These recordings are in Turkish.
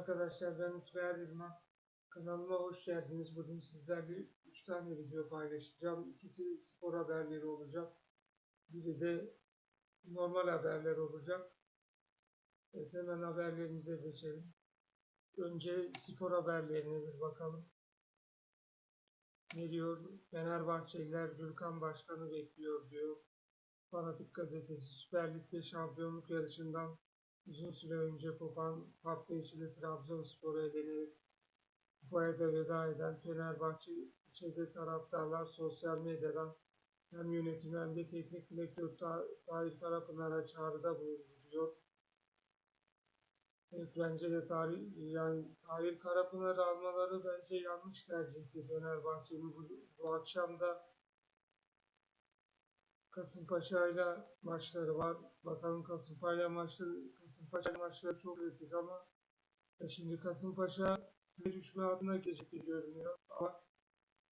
arkadaşlar ben Utber Yılmaz. Kanalıma hoş geldiniz. Bugün sizlerle 3 tane video paylaşacağım. İkisi spor haberleri olacak. Biri de normal haberler olacak. Evet hemen haberlerimize geçelim. Önce spor haberlerine bir bakalım. Ne diyor? Fenerbahçeliler Gürkan Başkan'ı bekliyor diyor. Fanatik gazetesi Süper Lig'de şampiyonluk yarışından uzun süre önce kopan hafta içinde Trabzonspor'u elenerek kupaya da veda eden Fenerbahçe içeride taraftarlar sosyal medyadan hem yönetim hem de teknik direktör Ta Tahir Karapınar'a çağrıda bulunuyor. Evet, bence de tarih, yani Tahir Karapınar'ı almaları bence yanlış tercihti Fenerbahçe'nin bu, bu akşam da Kasımpaşa ile maçları var. Bakalım Kasımpaşa maçları, Kasımpaşa maçları çok kritik ama e şimdi Kasımpaşa bir düşme altına geçti görünüyor. Ama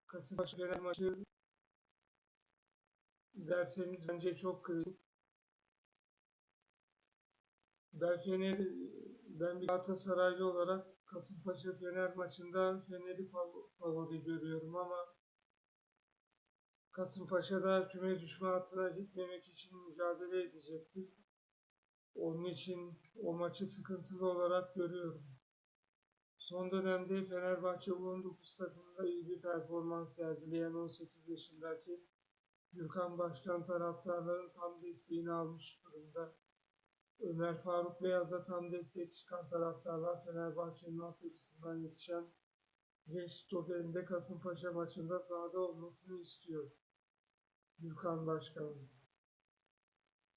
Kasımpaşa Fener maçı derseniz bence çok kritik. Ben Fener, ben bir Galatasaraylı olarak Kasımpaşa Fener maçında Fener'i fav- favori görüyorum ama Kasımpaşa'da küme düşme hattına gitmemek için mücadele edecektir. Onun için o maçı sıkıntılı olarak görüyorum. Son dönemde Fenerbahçe U19 takımında iyi bir performans sergileyen 18 yaşındaki Gürkan Başkan taraftarların tam desteğini almış durumda. Ömer Faruk Beyaz'a tam destek çıkan taraftarlar Fenerbahçe'nin altyapısından yetişen genç stoperin de Kasımpaşa maçında sahada olmasını istiyor. Gürkan Başkan.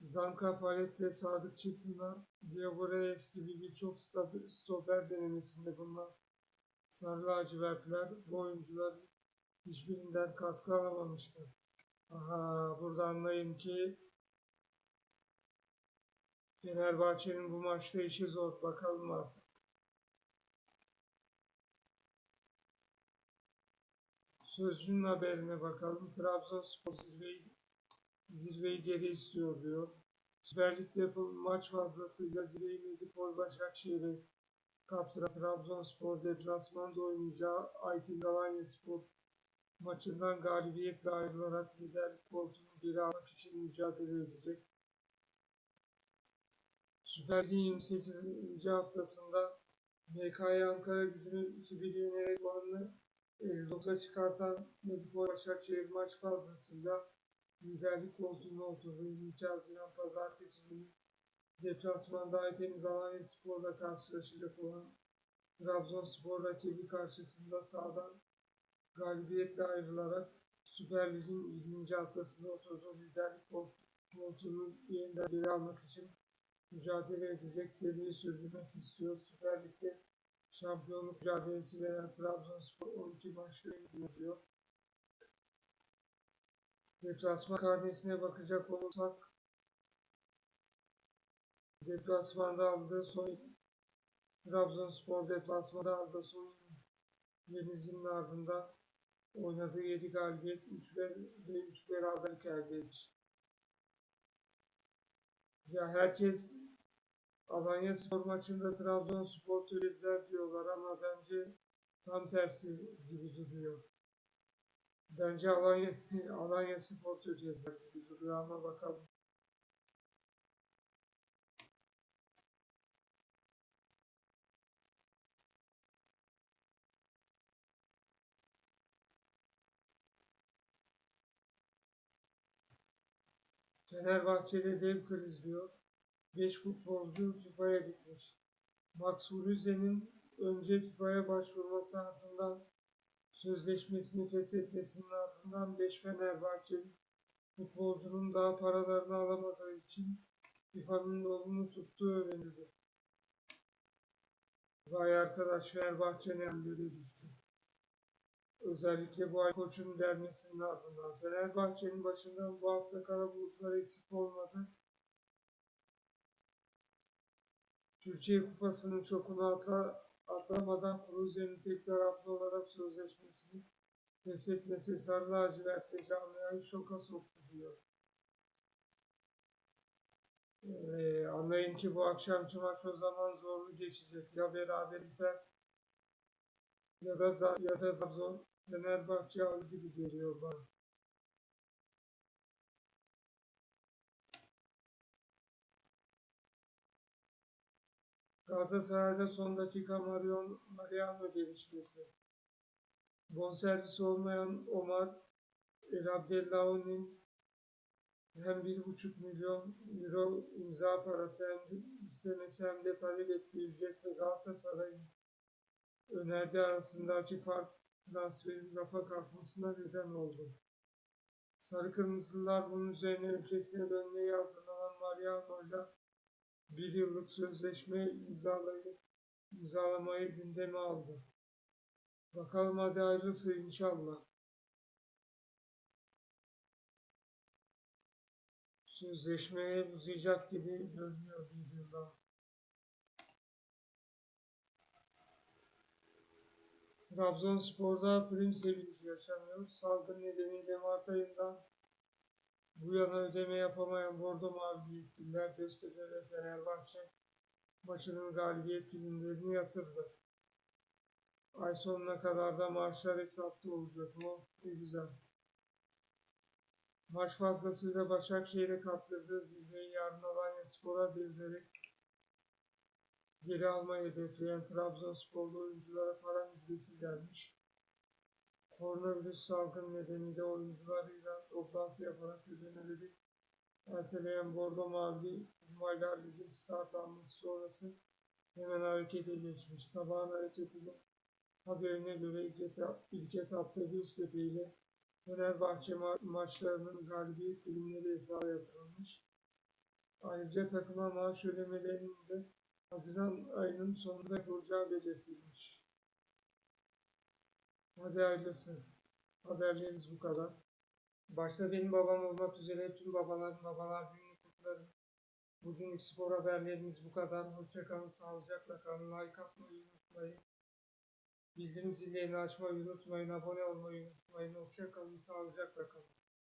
Zanka Palet'te Sadık Çıklı'na Diaborees gibi birçok stoper denemesinde bulunan Sarı lacivertler bu oyuncular hiçbirinden katkı alamamıştır. Aha burada anlayın ki Fenerbahçe'nin bu maçta işi zor. Bakalım artık. Sözcünün haberine bakalım. Trabzonspor zirveyi, zirveyi geri istiyor diyor. Süper Lig'de yapılan maç fazlasıyla zirveyi Medipol Başakşehir'e kaptıran Trabzonspor deplasmanda oynayacağı Aytin Alanya Spor maçından galibiyetle ayrılarak liderlik koltuğunu geri almak için mücadele edecek. Süper Lig'in 28. haftasında MKY Ankara gücünü 2-1 yenerek puanını 59'a çıkartan Medipol Başakşehir maç fazlasıyla liderlik koltuğuna oturdu. 22 Haziran Pazartesi günü deplasmanda Aytemiz Alanya Spor'la karşılaşacak olan Trabzonspor rakibi karşısında sağdan galibiyetle ayrılarak Süper Lig'in 20. haftasında oturduğu liderlik koltuğunu yeniden geri almak için mücadele edecek seriyi sürdürmek istiyor. Süper Lig'de şampiyonluk mücadelesi veren Trabzonspor 12 maçta yeniliyor. Deplasman karnesine bakacak olursak deplasmanda aldığı son Trabzonspor deplasmanda aldığı son yenilginin ardından oynadığı 7 galibiyet 3 ve 3 beraberlik elde etmiş. Ya herkes Alanya Spor maçında Trabzonspor turizler diyorlar ama bence tam tersi gibi duruyor. Bence Alanya, Alanya Spor turizler gibi duruyor ama bakalım. Fenerbahçe'de dev kriz diyor. 5 futbolcu FIFA'ya gitmiş. Max Huruze'nin önce FIFA'ya başvurması ardından sözleşmesini feshetmesinin ardından 5 Fenerbahçeli futbolcunun daha paralarını alamadığı için FIFA'nın yolunu tuttuğu öğrenildi. Vay arkadaş Fenerbahçe'nin elleri düştü. Özellikle bu ay koçun dermesinin ardından Fenerbahçe'nin başından bu hafta kara bulutlar eksik olmadı. Türkiye Kupası'nın şokunu ata, atlamadan Kruze'nin tek taraflı olarak sözleşmesini feshetmesi Sarı Lacivert ve camiayı şoka soktu diyor. Ee, Anlayın ki bu akşamki maç o zaman zorlu geçecek. Ya beraber biter ya da ya da zor. Fenerbahçe alır gibi geliyor bana. Galatasaray'da son dakika Marion, Mariano gelişmesi. Bonservisi olmayan Omar El Abdellaoui hem 1,5 milyon euro imza parası hem istemesi hem de talep ettiği ücretle Galatasaray'ın önerdiği arasındaki fark transferin rafa kalkmasına neden oldu. Sarı Kırmızılılar bunun üzerine ülkesine dönmeye hazırlanan Mariano'yla bir yıllık sözleşme imzalayıp imzalamayı gündeme aldı. Bakalım hadi hayırlısı inşallah. Sözleşmeye uzayacak gibi görünüyor bir daha. Trabzonspor'da prim sevinci yaşanıyor. Salgın nedeniyle Mart ayından bu yana ödeme yapamayan Bordo Mavi yetkililer Göztepe ve Fenerbahçe maçının galibiyet primlerini yatırdı. Ay sonuna kadar da maaşlar hesapta olacak. O ne güzel. Maç fazlasıyla Başakşehir'e kaptırdığı zirveyi yarın Alanya Spor'a devirerek geri almayı hedefleyen Trabzonsporlu oyunculara para müjdesi gelmiş. Koronavirüs salgın nedeniyle oyuncularıyla toplantı yaparak ödemeleri erteleyen Bordo Mavi Kumaylar Ligi start alması sonrası hemen harekete geçmiş. Sabahın hareketiyle haberine göre ilk, etap, ilk etapta Göztepe ile Fenerbahçe ma- maçlarının galibiyet birimleri hesaba yatırılmış. Ayrıca takıma maaş ödemelerinin de Haziran ayının sonunda yapılacağı belirtilmiş. Hadi hayırlısı. Haberlerimiz bu kadar. Başta benim babam olmak üzere tüm babaların babalar gününü kutlarım. Bugünlük spor haberlerimiz bu kadar. Hoşçakalın, sağlıcakla kalın. Like atmayı unutmayın. Bildirim zillerini açmayı unutmayın. Abone olmayı unutmayın. Hoşçakalın, sağlıcakla kalın.